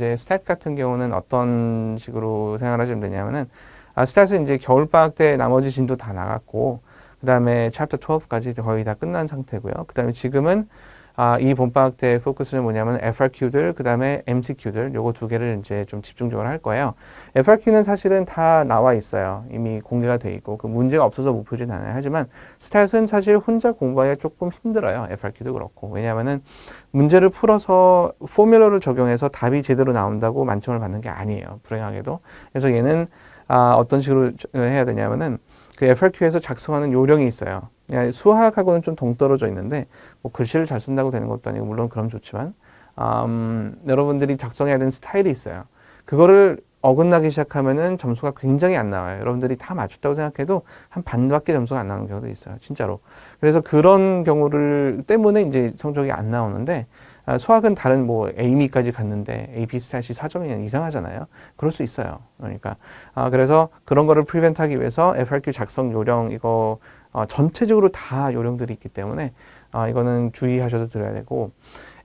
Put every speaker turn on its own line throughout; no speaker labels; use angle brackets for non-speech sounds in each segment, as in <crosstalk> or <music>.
이제 스탯 같은 경우는 어떤 식으로 생각하시면 되냐면은 아, 스탯은 이제 겨울 방학 때 나머지 진도 다 나갔고 그다음에 챕터 12까지 거의 다 끝난 상태고요. 그다음에 지금은 아, 이 본방학 때 포커스는 뭐냐면 FRQ들, 그 다음에 MCQ들, 요거 두 개를 이제 좀 집중적으로 할 거예요. FRQ는 사실은 다 나와 있어요. 이미 공개가 돼 있고, 그 문제가 없어서 못 풀진 않아요. 하지만 스탯은 사실 혼자 공부하기가 조금 힘들어요. FRQ도 그렇고. 왜냐하면은 문제를 풀어서 포뮬러를 적용해서 답이 제대로 나온다고 만점을 받는 게 아니에요. 불행하게도. 그래서 얘는 아, 어떤 식으로 해야 되냐면은 그 FRQ에서 작성하는 요령이 있어요. 수학하고는 좀 동떨어져 있는데 뭐 글씨를 잘 쓴다고 되는 것도 아니고 물론 그럼 좋지만 음, 여러분들이 작성해야 되는 스타일이 있어요. 그거를 어긋나기 시작하면은 점수가 굉장히 안 나와요. 여러분들이 다 맞췄다고 생각해도 한 반밖에 점수가 안 나오는 경우도 있어요. 진짜로. 그래서 그런 경우를 때문에 이제 성적이 안 나오는데 아, 수학은 다른 뭐 A미까지 갔는데 AP 스탯이 4점이 이상하잖아요. 그럴 수 있어요. 그러니까 아, 그래서 그런 거를 프리벤트하기 위해서 FRQ 작성 요령 이거 어, 전체적으로 다 요령들이 있기 때문에 아, 이거는 주의하셔서 들어야 되고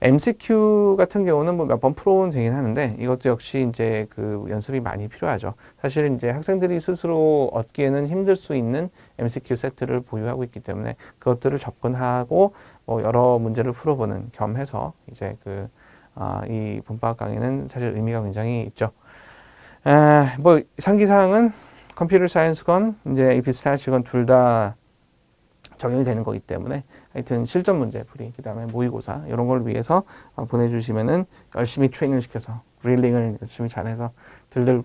MCQ 같은 경우는 뭐 몇 번 풀어온 되긴 하는데 이것도 역시 이제 그 연습이 많이 필요하죠. 사실 이제 학생들이 스스로 얻기에는 힘들 수 있는 MCQ 세트를 보유하고 있기 때문에 그것들을 접근하고 뭐 여러 문제를 풀어보는 겸해서 이제 그, 아, 이 본방학 강의는 사실 의미가 굉장히 있죠. 에, 뭐 상기사항은 컴퓨터 사이언스건 이제 AP 스타츠건 둘다 적용이 되는 거기 때문에 하여튼 실전 문제 풀이 그다음에 모의고사 이런 걸 위해서 어, 보내주시면은 열심히 트레이닝 시켜서 릴링을 열심히 잘해서 들들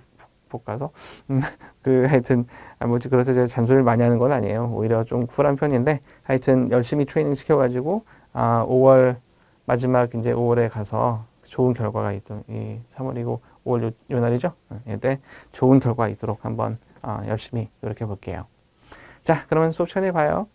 볶아서 음, <laughs> 그 하여튼 아, 뭐지 그래서 제가 잔소리를 많이 하는 건 아니에요. 오히려 좀 쿨한 편인데 하여튼 열심히 트레이닝 시켜가지고 아 5월 마지막 이제 5월에 가서 좋은 결과가 있도록 이 3월이고 5월 요, 요 날이죠? 이때 좋은 결과 있도록 한번 아, 열심히 노력해 볼게요. 자 그러면 수업 시간에 봐요.